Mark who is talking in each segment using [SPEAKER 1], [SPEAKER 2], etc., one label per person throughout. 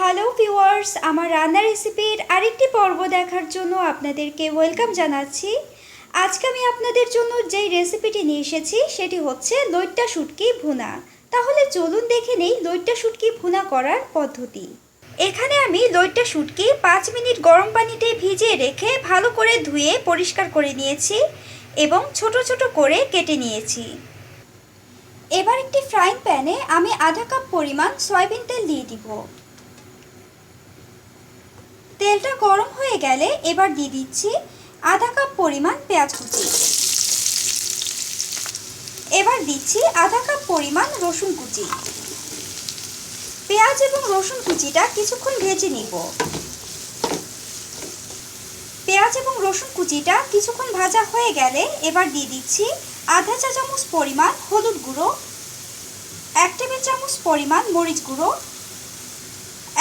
[SPEAKER 1] Hello viewers আমার রান্না রেসিপির আরেকটি পর্ব দেখার জন্য আপনাদেরকে ওয়েলকাম জানাচ্ছি। আজকে আমি আপনাদের জন্য যেই রেসিপিটি নিয়ে এসেছি, সেটি হচ্ছে লইট্টা শুটকি ভুনা। তাহলে চলুন দেখে নেই লইট্টা শুটকি ভুনা করার পদ্ধতি। এখানে আমি লইট্টা শুটকি পাঁচ মিনিট গরম পানিতে ভিজিয়ে রেখে ভালো করে ধুয়ে পরিষ্কার করে নিয়েছি এবং ছোট ছোট করে কেটে নিয়েছি। এবার একটি ফ্রাইং প্যানে আমি আধা কাপ পরিমাণ সয়াবিন তেল দিয়ে দিব। তেলটা গরম হয়ে গেলে এবার দিয়ে দিচ্ছি আধা কাপ পরিমাণ পেঁয়াজ কুচি। এবার দিচ্ছি আধা কাপ পরিমাণ রসুন কুচি। পেঁয়াজ এবং রসুন কুচিটা কিছুক্ষণ ভেজে নিব। পেঁয়াজ এবং রসুন কুচিটা কিছুক্ষণ ভাজা হয়ে গেলে এবার দিয়ে দিচ্ছি আধা চা চামচ পরিমাণ হলুদ গুঁড়ো, এক টেবিল চামচ পরিমাণ মরিচ গুঁড়ো,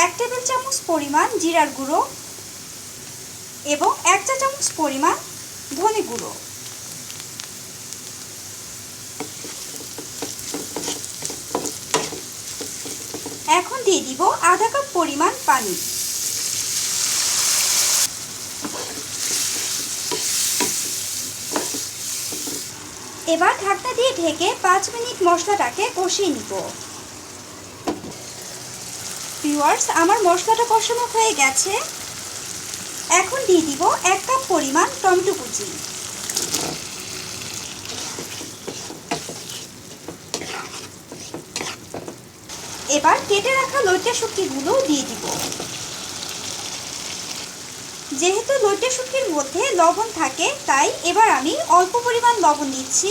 [SPEAKER 1] এক টেবিল চামচ পরিমাণ জিরার গুঁড়ো এবং এক চা চামচ পরিমাণ ধনে গুঁড়ো। এখন দিয়ে দিব আধা কাপ পরিমাণ পানি। এবার ঢাকনা দিয়ে ঢেকে পাঁচ মিনিট মশলাটাকে কষিয়ে নিব। ভিউয়ার্স আমার মশলাটা কষানো হয়ে গেছে। এখন দিয়ে দিব এক কাপ পরিমাণ টমেটো কুচি। এবার কেটে রাখা লইটা শুটকিগুলো দিয়ে দিব। যেহেতু লইটা শুটকির মধ্যে লবণ থাকে, তাই এবার আমি অল্প পরিমাণ লবণ দিচ্ছি।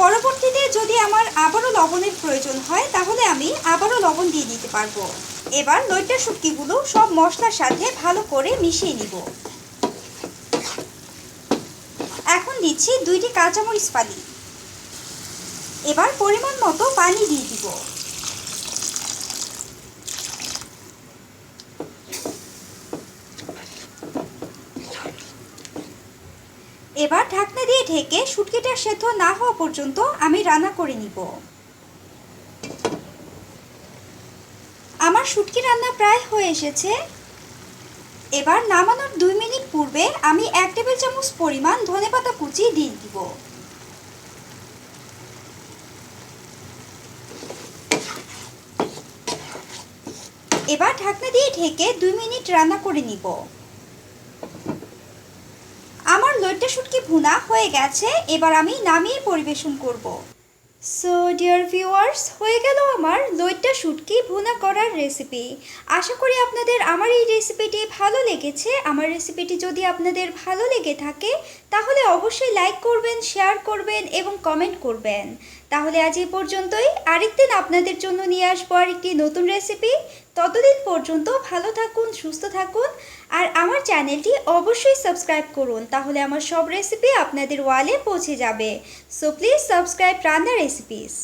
[SPEAKER 1] পরবর্তীতে যদি আমার আবারও লবণের প্রয়োজন হয়, তাহলে আমি আবারও লবণ দিয়ে দিতে পারব। এবার লইটা শুটকিগুলো সব মশলার সাথে ভালো করে মিশিয়ে নিব। এখন দিচ্ছি দুইটি কাঁচামরিচ পালি এবার পরিমাণ মতো পানি দিয়ে দিব। এবার ঢাকনা দিয়ে ঢেকে শুটকিটা সেদ্ধ না হওয়া পর্যন্ত আমি রান্না করে নিব। আমার শুটকি রান্না প্রায় হয়ে এসেছে। এবার নামানোর দুই মিনিট পূর্বে আমি এক টেবিল চামচ পরিমাণ ধনেপাতা কুচি দিয়ে দিব। এবার ঢাকনা দিয়ে ঢেকে দুই মিনিট রান্না করে নিব। আমার লইট্টা শুটকি ভুনা হয়ে গেছে, এবার আমি নামিয়ে পরিবেশন করব। সো ডিয়ার ভিউয়ার্স হয়ে গেল আমার লইট্টা শুটকি ভুনা করার রেসিপি আশা করি আপনাদের আমার এই রেসিপিটি ভালো লেগেছে। আমার রেসিপিটি যদি আপনাদের ভালো লেগে থাকে তাহলে অবশ্যই লাইক করবেন শেয়ার করবেন এবং কমেন্ট করবেন। তাহলে আজ এই পর্যন্তই। আরেকদিন আপনাদের জন্য নিয়ে আসব আর একটি নতুন রেসিপি ততদিন পর্যন্ত ভালো থাকুন, সুস্থ থাকুন। আর আমার চ্যানেলটি অবশ্যই সাবস্ক্রাইব করুন, তাহলে আমার সব রেসিপি আপনাদের ওয়ালে পৌঁছে যাবে। সো প্লিজ সাবস্ক্রাইব রান্না রেসিপিস